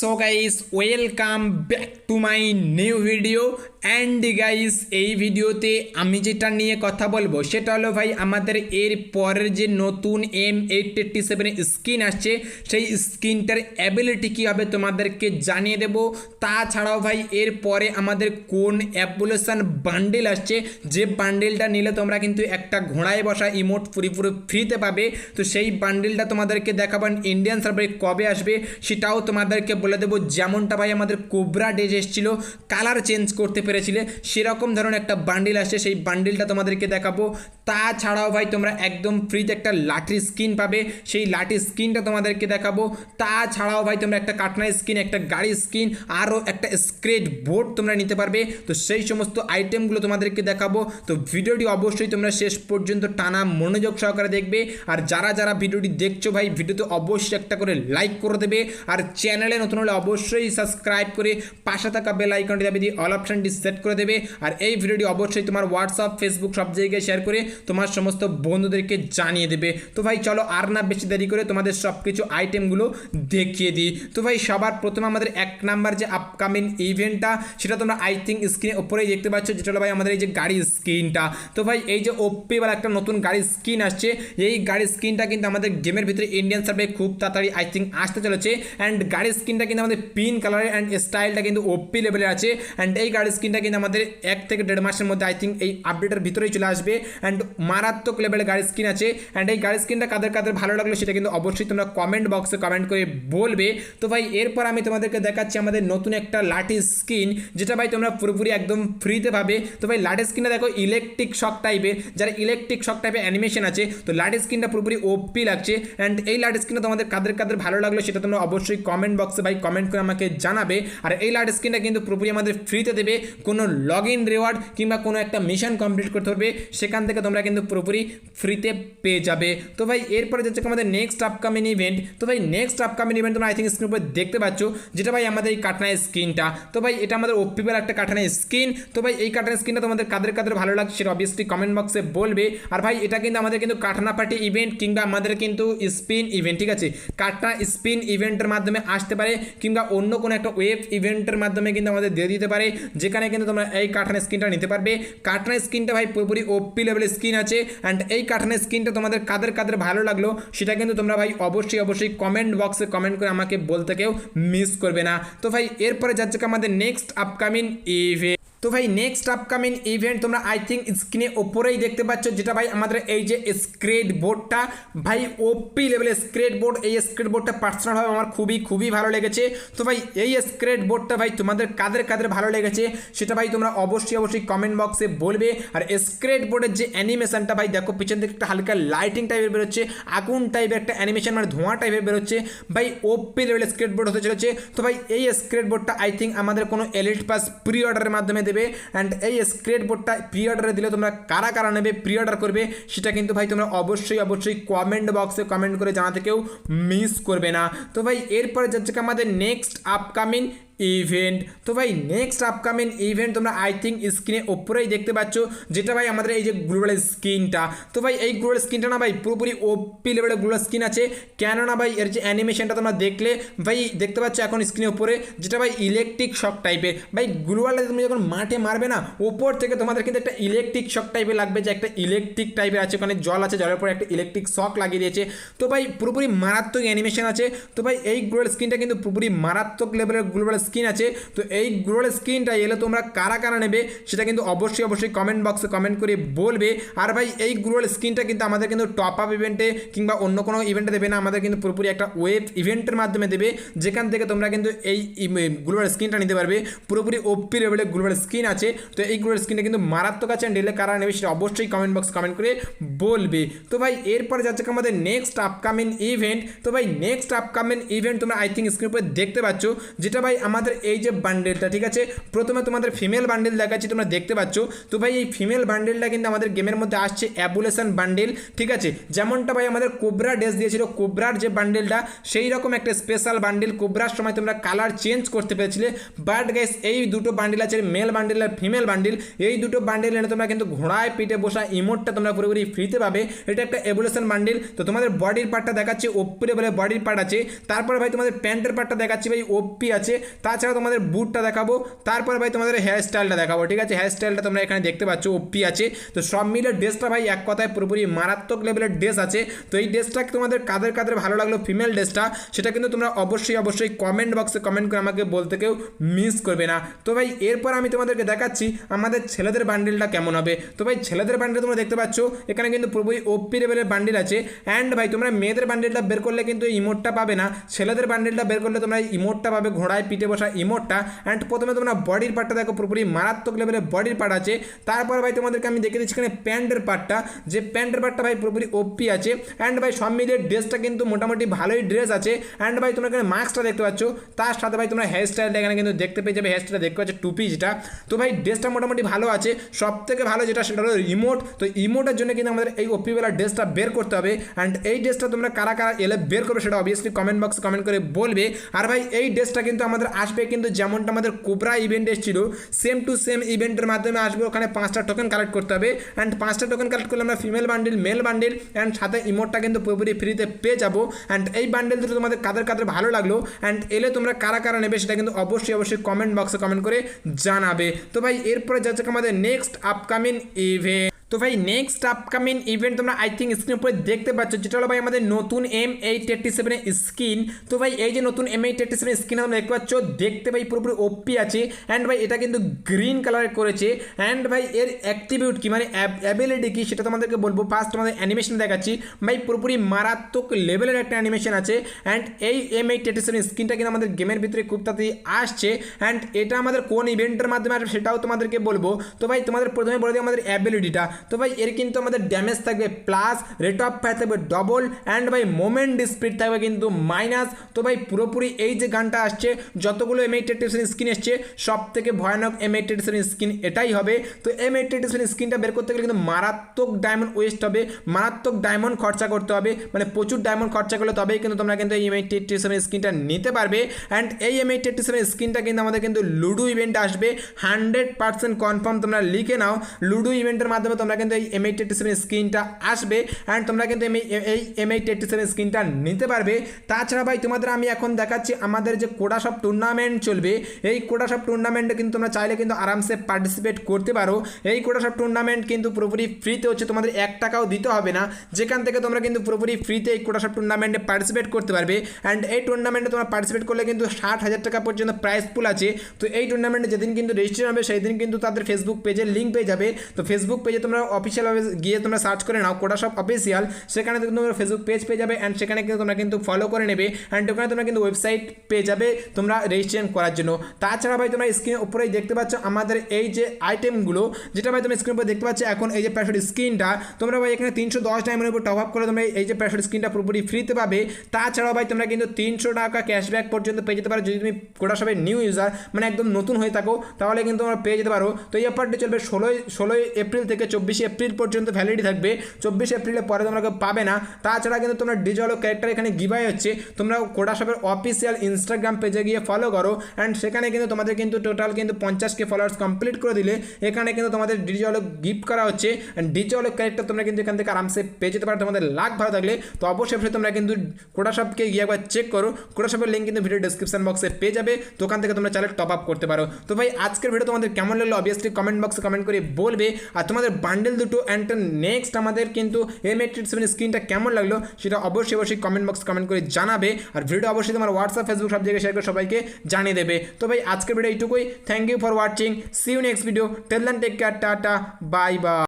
so guys welcome back to my new video. And guys এই ভিডিওতে আমি যেটা নিয়ে কথা বলব, সেটা হলো ভাই আমাদের এর পরের যে নতুন M eight eighty seven skin আসছে, সেই স্কিনটার অ্যাবিলিটি কী হবে তোমাদেরকে জানিয়ে দেব। তাছাড়াও ভাই, এর পরে আমাদের কোন অ্যাপোলেশন বান্ডেল আসছে, যে বান্ডেলটা নিলে তোমরা কিন্তু একটা ঘোড়ায় বসা ইমোট পুরোপুরি ফ্রিতে পাবে। তো সেই বান্ডেলটা তোমাদেরকে দেখাবেন ইন্ডিয়ান সার্ভারে কবে আসবে, সেটাও তোমাদেরকে বলে দেবো। যেমনটা ভাই আমাদের কোবরা ডেজ এসেছিল কালার চেঞ্জ করতে পেরেছিলে, সেরকম ধরনের একটা বান্ডিল আসছে, সেই বান্ডিলটা তোমাদেরকে দেখাবো। তাছাড়াও ভাই, তোমরা একদম ফ্রিতে একটা লাঠি স্কিন পাবে, সেই লাঠি স্কিনটা তোমাদেরকে দেখাবো। তাছাড়াও ভাই, তোমরা একটা কাটনা স্কিন একটা গাড়ি স্কিন আরও একটা স্ক্রেচ বোর্ড তোমরা নিতে পারবে। তো সেই সমস্ত আইটেমগুলো তোমাদেরকে দেখাবো। তো ভিডিওটি অবশ্যই তোমরা শেষ পর্যন্ত টানা মনোযোগ সহকারে দেখবে। আর যারা যারা ভিডিওটি দেখছ ভাই, ভিডিওতে অবশ্যই একটা করে লাইক করে দেবে। আর চ্যানেলে নতুন হলে অবশ্যই সাবস্ক্রাইব করে পাশে থাকা বেল আইকনটি দাবি দিয়ে অল অপশানটি সেট করে দেবে। আর এই ভিডিওটি অবশ্যই তোমার হোয়াটসঅ্যাপ ফেসবুক সব জায়গায় শেয়ার করে তোমার সমস্ত বন্ধুদেরকে জানিয়ে দেবে। তো ভাই, চলো আর না বেশি দেরি করে তোমাদের সব কিছু আইটেমগুলো দেখিয়ে দিই। তো ভাই, সবার প্রথমে আমাদের এক নাম্বার যে আপকামিং ইভেন্টটা সেটা তোমরা আই থিঙ্ক স্ক্রিনে ওপরেই দেখতে পাচ্ছ। যেটা হলো ভাই, আমাদের এই যে গাড়ি স্ক্রিনটা তো ভাই, এই যে ওপি বলা একটা নতুন গাড়ির স্কিন আসছে। এই গাড়ির স্কিনটা কিন্তু আমাদের গেমের ভিতরে ইন্ডিয়ান সার্ভে খুব তাড়াতাড়ি আই থিঙ্ক আসতে চলেছে। অ্যান্ড গাড়ির স্কিনটা কিন্তু আমাদের পিন কালারের অ্যান্ড স্টাইলটা কিন্তু ওপি লেভেলে আছে। অ্যান্ড এই গাড়ির স্কিনটা কিন্তু আমাদের এক থেকে দেড় মাসের মধ্যে আই থিঙ্ক এই আপডেটের ভিতরেই চলে আসবে। অ্যান্ড মারাত্মক লেভেলের গাড়ির স্কিন আছে। অ্যান্ড এই গাড়ির স্কিনটা কাদের কাদের ভালো লাগল সেটা কিন্তু অবশ্যই তোমরা কমেন্ট বক্সে কমেন্ট করে বলবে। তো ভাই, এরপর আমি তোমাদেরকে দেখাচ্ছি আমাদের নতুন একটা লাঠি স্কিন যেটা ভাই তোমরা পুরোপুরি একদম ফ্রিতে পাবে। তো ভাই, লাঠি স্কিনটা দেখো ইলেকট্রিক শক টাইপের যারা ইলেকট্রিক শক টাইপের অ্যানিমেশন আছে, তো লাঠি স্কিনটা পুরোপুরি ওপি লাগছে। অ্যান্ড এই লাঠি স্কিনটা তোমাদের কাদের কাদের ভালো লাগল সেটা তোমরা অবশ্যই কমেন্ট বক্সে ভাই কমেন্ট করে আমাকে জানাবে। আর এই লাঠি স্কিনটা কিন্তু পুরোপুরি আমাদের ফ্রিতে দেবে। কোনো লগ ইন রেওয়ার্ড কিংবা কোনো একটা মিশন কমপ্লিট করতে হবে সেখান থেকে তোমরা কিন্তু পুরোপুরি ফ্রিতে পেয়ে যাবে। তো ভাই, এরপরে যাচ্ছে আমাদের নেক্সট আপকামিং ইভেন্ট তো ভাই নেক্সট আপকামিং ইভেন্ট তোমরা আই থিঙ্ক স্ক্রিন উপরে দেখতে পাচ্ছ, যেটা ভাই আমাদের এই কাটনায় স্কিনটা তো ভাই, এটা আমাদের ওপিবেল একটা কাটানা স্কিন তো ভাই, এই কাটানা স্কিনটা তোমাদের কাদের কাদের ভালো লাগছে সেটা অবভিয়াসলি কমেন্ট বক্সে বলবে। আর ভাই, এটা কিন্তু আমাদের কিন্তু কাটানা পার্টি ইভেন্ট কিংবা আমাদের কিন্তু স্পিন ইভেন্ট ঠিক আছে? কাটনা স্পিন ইভেন্টের মাধ্যমে আসতে পারে কিংবা অন্য কোনো একটা ওয়েব ইভেন্টের মাধ্যমে কিন্তু আমাদের দিয়ে দিতে পারে। যেখানে কিন্তু তোমরা এই কাঠানের স্কিনটা নিতে পারবে। কাঠানের স্কিনটা ভাই পুরোপুরি ওপি লেভেলের স্কিন আছে। অ্যান্ড এই কাঠানের স্কিনটা তোমাদের কাদের কাদের ভালো লাগল, সেটা কিন্তু তোমরা ভাই অবশ্যই অবশ্যই কমেন্ট বক্সে কমেন্ট করে আমাকে বলতে কেউ মিস করবে না। তো ভাই, এরপরে যাচ্ছে আমাদের নেক্সট আপকামিং ইভেন্ট তো ভাই নেক্সট আপকামিং ইভেন্ট তোমরা আই থিঙ্ক স্ক্রিনে ওপরেই দেখতে পাচ্ছ, যেটা ভাই আমাদের এই যে স্ক্রেড বোর্ডটা ভাই ওপি লেভেলের স্ক্রেড বোর্ড এই স্ক্রেড বোর্ডটা পার্সোনালভাবে আমার খুবই খুবই ভালো লেগেছে। তো ভাই, এই স্ক্রেড বোর্ডটা ভাই তোমাদের কাদের কাদের ভালো লেগেছে, সেটা ভাই তোমরা অবশ্যই অবশ্যই কমেন্ট বক্সে বলবে। আর স্ক্রেড বোর্ডের যে অ্যানিমেশনটা ভাই, দেখো, পিছন থেকে একটা হালকা লাইটিং টাইপের বেরোচ্ছে, আগুন টাইপের একটা অ্যানিমেশন মানে ধোঁয়া টাইপের বেরোচ্ছে। ভাই ওপি লেভেলের স্ক্রেড বোর্ড হতে চলেছে। তো ভাই, এই স্ক্রেড বোর্ডটা আই থিঙ্ক আমাদের কোনো এলিট পাস প্রি অর্ডারের মাধ্যমে দেবে অ্যান্ড এই স্ক্রেট বোর্ডটা প্রি অর্ডারে দিলে তোমরা কারা কারা নেবে প্রি অর্ডার করবে, সেটা কিন্তু ভাই তোমরা অবশ্যই অবশ্যই কমেন্ট বক্সে কমেন্ট করে জানাতে কেউ মিস করবে না। তো ভাই, এরপরে যাচ্ছে আমাদের নেক্সট আপকামিং ইভেন্ট তো ভাই নেক্সট আপকামিং ইভেন্ট তোমরা আই থিঙ্ক স্ক্রিনে ওপরেই দেখতে পাচ্ছ, যেটা ভাই আমাদের এই যে গ্লোবাল স্ক্রিনটা তো ভাই, এই গ্লোবাল স্ক্রিনটা না ভাই, পুরোপুরি ওপি লেভেলের গ্লোবাল স্ক্রিন আছে। কেননা ভাই, এর যে অ্যানিমেশনটা তোমরা দেখলে, ভাই, দেখতে পাচ্ছ এখন স্ক্রিনের ওপরে যেটা ভাই ইলেকট্রিক শক টাইপের ভাই গ্লোবালে তুমি যখন মাঠে মারবে না, ওপর থেকে তোমাদের কিন্তু একটা ইলেকট্রিক শক টাইপের লাগবে, যে একটা ইলেকট্রিক টাইপের আছে, ওখানে জল আছে, জলের পরে একটা ইলেকট্রিক শক লাগিয়ে দিয়েছে। তো ভাই, পুরোপুরি মারাত্মক অ্যানিমেশন আছে। তো ভাই, এই গ্লোবাল স্কিনটা কিন্তু পুরোপুরি মারাত্মক লেভেলের গ্লোবাল স্কিন আছে, তো এই গ্লোবাল স্কিনটা এলে তোমরা কারা কারা নেবে সেটা কিন্তু অবশ্যই অবশ্যই কমেন্ট বক্সে কমেন্ট করে বলবে। আর ভাই, এই গ্লোবাল স্কিনটা কিন্তু আমাদের কিন্তু টপ আপ ইভেন্টে কিংবা অন্য কোনো ইভেন্টে দেবে না, আমাদের কিন্তু পুরোপুরি একটা ওয়েব ইভেন্টের মাধ্যমে দেবে, যেখান থেকে তোমরা কিন্তু এই গ্লোবাল স্কিনটা নিতে পারবে। পুরোপুরি ওপি লেভেলের গ্লোবাল স্কিন আছে, তো এই গ্লোবাল স্কিনটা কিন্তু মারাত্মক আছে ডেলে কারা নেবে সেটা অবশ্যই কমেন্ট বক্স কমেন্ট করে বলবে। তো ভাই, এরপরে যাচ্ছে আমাদের নেক্সট আপকামিং ইভেন্ট তো ভাই নেক্সট আপকামিং ইভেন্ট তোমরা আই থিঙ্ক স্ক্রিন উপরে দেখতে পাচ্ছ, যেটা ভাই আমাদের আমাদের এই যে বান্ডেলটা ঠিক আছে? প্রথমে তোমাদের ফিমেল বান্ডেল দেখাচ্ছি, তোমরা দেখতে পাচ্ছ। তো ভাই, এই ফিমেল বান্ডেলটা কিন্তু আমাদের গেমের মধ্যে আসছে অ্যাবুলেশন বান্ডেল ঠিক আছে? যেমনটা ভাই, আমাদের কোবরা ড্রেস দিয়েছিল কোবরার যে বান্ডেলটা সেই রকম একটা স্পেশাল বান্ডেল কোবরার সময় তোমরা কালার চেঞ্জ করতে পেরেছিলে। বাট গাইস এই দুটো বান্ডেল আছে মেল বান্ডেল আর ফিমেল বান্ডেল এই দুটো বান্ডেল এনে তোমরা কিন্তু ঘোড়ায় পিঠে বসা ইমোটটা তোমরা পুরোপুরি ফ্রিতে পাবে। এটা একটা এভলিউশন বান্ডেল তো তোমাদের বডির পার্টটা দেখাচ্ছে ওপ্পিরে বলে বডির পার্ট আছে। তারপরে ভাই, তোমাদের প্যান্টের পার্টটা দেখাচ্ছি, ভাই ওপি আছে। তাছাড়া তোমাদের বুটটা দেখাবো, তারপরে ভাই তোমাদের হেয়ার স্টাইলটা দেখাবো, ঠিক আছে? হেয়ার স্টাইলটা তোমরা এখানে দেখতে পাচ্ছ ওপি আছে। তো সব মিলে ড্রেসটা ভাই এক কথায় পুরোপুরি মারাত্মক লেভেলের ড্রেস আছে। তো এই ড্রেসটা তোমাদের কাদের কাদের ভালো লাগল ফিমেল ড্রেসটা সেটা কিন্তু তোমরা অবশ্যই অবশ্যই কমেন্ট বক্সে কমেন্ট করে আমাকে বলতে কেউ মিস করবে না। তো ভাই, এরপর আমি তোমাদেরকে দেখাচ্ছি আমাদের ছেলেদের বান্ডিলটা কেমন হবে। তো ভাই, ছেলেদের বান্ডিল তোমরা দেখতে পাচ্ছ, এখানে কিন্তু পুরোপুরি ওপি লেভেলের বান্ডিল আছে। অ্যান্ড ভাই, তোমরা মেয়েদের বান্ডিলটা বের করলে কিন্তু ইমোটটা পাবে না। ছেলেদের বান্ডিলটা বের করলে তোমরা ইমোটটা পাবে ঘোড়ায়, পিঠে বসা ইমোটটা অ্যান্ড প্রথমে তোমরা বডির পার্টটা দেখো পুরোপুরি, মারাত্মক লেভেলের বডির পার্ট আছে। তারপর ভাই তোমাদেরকে আমি দেখে দিচ্ছি এখানে প্যান্টের পার্টটা যে প্যান্টের পার্টটা ভাই পুরোপুরি ওপি আছে অ্যান্ড ভাই সব মিলিয়ে ড্রেসটা কিন্তু মোটামুটি ভালোই ড্রেস আছে। অ্যান্ড ভাই তোমরা এখানে মাস্কটা দেখতে পাচ্ছ। তার সাথে ভাই তোমরা হেয়ার স্টাইলটা এখানে কিন্তু দেখতে পেয়ে যাবে হেয়ার স্টাইলটা দেখতে পাচ্ছ টুপি যেটা তো ভাই ড্রেসটা মোটামুটি ভালো আছে। সব থেকে ভালো যেটা, সেটা হলো রিমোট তো ইমোটের জন্য কিন্তু আমাদের এই ওপিওয়ালা ড্রেসটা বের করতে হবে। অ্যান্ড এই ড্রেসটা তোমরা কারা কারা এলে বের করবে সেটা অবভিয়াসলি কমেন্ট বক্সে কমেন্ট করে বলবে। আর ভাই এই ড্রেসটা কিন্তু আমাদের আসবে কিন্তু যেমনটা আমাদের কোবরা ইভেন্ট এসেছিল সেম টু সেম ইভেন্টের মাধ্যমে আসবে। ওখানে পাঁচটা টোকেন কালেক্ট করতে হবে। অ্যান্ড পাঁচটা টোকেন কালেক্ট করলে আমরা female bundle male bundle and সাথে ইমোটটা কিন্তু পুরোপুরি ফ্রিতে পেয়ে যাব। অ্যান্ড এই বান্ডেল দুটো তোমাদের কাদের কাদের ভালো লাগল? অ্যান্ড এলে তোমরা কারা কারা নেবে সেটা কিন্তু অবশ্যই অবশ্যই কমেন্ট বক্সে কমেন্ট করে জানাবে। তো ভাই, এরপরে যাচ্ছে আমাদের নেক্সট আপকামিং ইভেন্ট তো ভাই নেক্সট আপকামিং ইভেন্ট তোমরা আই থিঙ্ক স্ক্রিন উপরে দেখতে পাচ্ছ, যেটা হলো ভাই আমাদের নতুন এম এইট এইটটি সেভেনের স্কিন তো ভাই, এই যে নতুন M eight eighty seven skin তোমরা দেখতে পাচ্ছ, দেখতে ভাই পুরোপুরি ওপি আছে। অ্যান্ড ভাই, এটা কিন্তু গ্রিন কালারের করেছে। অ্যান্ড ভাই, এর অ্যাক্টিভিউট কি মানে অ্যাবিলিটি কী, সেটা তোমাদেরকে বলব। ফার্স্ট তোমাদের অ্যানিমেশন দেখাচ্ছি। ভাই, পুরোপুরি মারাত্মক লেভেলের একটা অ্যানিমেশন আছে। অ্যান্ড এই এম এইট এইটটি সেভেন স্কিনটা কিন্তু আমাদের গেমের ভিতরে খুব তাড়াতাড়ি আসছে। অ্যান্ড এটা আমাদের কোন ইভেন্টের মাধ্যমে আসবে, সেটাও তোমাদেরকে বলব। তো ভাই, তোমাদের প্রথমে বলে দিই আমাদের অ্যাবিলিটিটা তো ভাই, এর কিন্তু আমাদের ড্যামেজ থাকবে প্লাস রেট অফ ফায়ার থাকবে ডবল অ্যান্ড ভাই মোমেন্ট স্পিড থাকবে কিন্তু মাইনাস তো ভাই, পুরোপুরি এই যে গানটা আসছে, যতগুলো এম এইট স্কিন এসছে সব থেকে ভয়ানক এম এইট স্কিন এটাই হবে। তো এম এইট স্কিনটা বের করতে গেলে কিন্তু মারাত্মক ডায়মন্ড ওয়েস্ট হবে, মারাত্মক ডায়মন্ড খরচা করতে হবে মানে প্রচুর ডায়মন্ড খরচা করলে তবেই কিন্তু তোমরা কিন্তু এই এম এইট স্কিনটা নিতে পারবে। অ্যান্ড এই এম এইট স্কিনটা কিন্তু আমাদের কিন্তু লুডো ইভেন্ট আসবে। হান্ড্রেড পার্সেন্ট কনফার্ম তোমরা লিখে নাও। লুডো ইভেন্টের মাধ্যমে তোমরা কিন্তু এই এম এইট এইটটি সেভেন স্ক্রিনটা আসবে অ্যান্ড তোমরা কিন্তু এম এই এম এইট এইটটি সেভেন স্ক্রিনটা নিতে পারবে। তাছাড়া ভাই তোমাদের আমি এখন দেখাচ্ছি আমাদের যে কোডাশপ টুর্নামেন্ট চলবে। এই কোডাশপ টুর্নামেন্টে কিন্তু তোমরা চাইলে কিন্তু আরামসে পার্টিসিপেট করতে পারো। এই কোডাশপ টুর্নামেন্ট কিন্তু পুরোপুরি ফ্রিতে হচ্ছে, তোমাদের এক টাকাও দিতে হবে না। যেখান থেকে তোমরা কিন্তু পুরোপুরি ফ্রিতে এই কোডাশপ টুর্নামেন্টে পার্টিসিপেট করতে পারবে। অ্যান্ড এই টুর্নামেন্টে তোমরা পার্টিসিপেট করলে কিন্তু ষাট হাজার টাকা পর্যন্ত প্রাইস পুল আছে। তো এই টুর্নামেন্টে যেদিন কিন্তু রেজিস্ট্রেশন হবে সেই দিন কিন্তু তাদের ফেসবুক পেজের লিঙ্ক পেয়ে যাবে। তো ফেসবুক পেজে তোমরা অফিসিয়ালভাবে গিয়ে তোমরা সার্চ করে নাও কোটা সব অফিসিয়াল সেখানে কিন্তু তোমরা ফেসবুক পেজ পেয়ে যাবে অ্যান্ড সেখানে কিন্তু তোমরা কিন্তু ফলো করে নেবে অ্যান্ড ওখানে তোমরা কিন্তু ওয়েবসাইট পেয়ে যাবে তোমরা রেজিস্ট্রেশন করার জন্য। তাছাড়া ভাই তোমরা স্ক্রিনের উপরেই দেখতে পাচ্ছ আমাদের এই যে আইটেমগুলো যেটা ভাই তোমরা স্ক্রিনের উপর দেখতে পাচ্ছ এখন এই যে প্যাশোড স্ক্রিনটা তোমরা ভাই এখানে তিনশো দশ টাইমের উপর টপ আপ করে তোমরা এই যে প্যাশোড স্ক্রিনটা পুরোপুরি ফ্রিতে পাবে। তাছাড়াও ভাই তোমরা কিন্তু তিনশো টাকা ক্যাশব্যাক পর্যন্ত পেয়ে যেতে পারো। যদি তুমি কোটা সবাই নিউ ইউজার মানে একদম নতুন হয়ে থাকো, তাহলে কিন্তু তোমরা পেয়ে যেতে পারো। তো এই অফারটি চলবে ষোলোই ষোলোই এপ্রিল থেকে চব্বিশে এপ্রিল পর্যন্ত ভ্যালিডি থাকবে। চব্বিশে এপ্রিলের পরে তোমরা পাবে না। তাছাড়া কিন্তু তোমরা ডিজল ক্যারেক্টার এখানে গিভাই হচ্ছে। তোমরা কোটা অফিসিয়াল ইনস্টাগ্রাম পেজে গিয়ে ফলো করো। অ্যান্ড সেখানে কিন্তু তোমাদের কিন্তু টোটাল কিন্তু পঞ্চাশকে ফলোয়ার্স কমপ্লিট করে দিলে এখানে কিন্তু তোমাদের ডিজল গিফট করা হচ্ছে। অ্যান্ড ডিজল ক্যারেক্টার তোমরা কিন্তু এখান থেকে আরামসে পেয়ে যেতে পারো। তোমাদের লাখ ভালো থাকলে তো অবশ্যই তোমরা কিন্তু কোটা শপকে গিয়ে একবার চেক করো। কোটা শপের লিঙ্ক কিন্তু ভিডিও ডিসক্রিপশন বক্সে পেয়ে যাবে। তো ওখান থেকে তোমরা চাইলে টপ আপ করতে পারো। তো ভাই, আজকের ভিডিও তোমাদের কেমন লাগল? অবভিয়াসলি কমেন্ট বক্সে কমেন্ট করে বলবে। আর তোমাদের বান্ডেল দুটো অ্যান্ড নেক্সট আমাদের কিন্তু এম এইট সেভেন স্ক্রিনটা কেমন লাগল সেটা অবশ্যই অবশ্যই কমেন্ট বক্স কমেন্ট করে জানাবে। আর ভিডিও অবশ্যই তোমার হোয়াটসঅ্যাপ ফেসবুক সব জায়গায় শেয়ার করে সবাইকে জানিয়ে দেবে। তো ভাই, আজকের ভিডিও এইটুকুই। Thank you for watching see you next video tell take care tata bye bye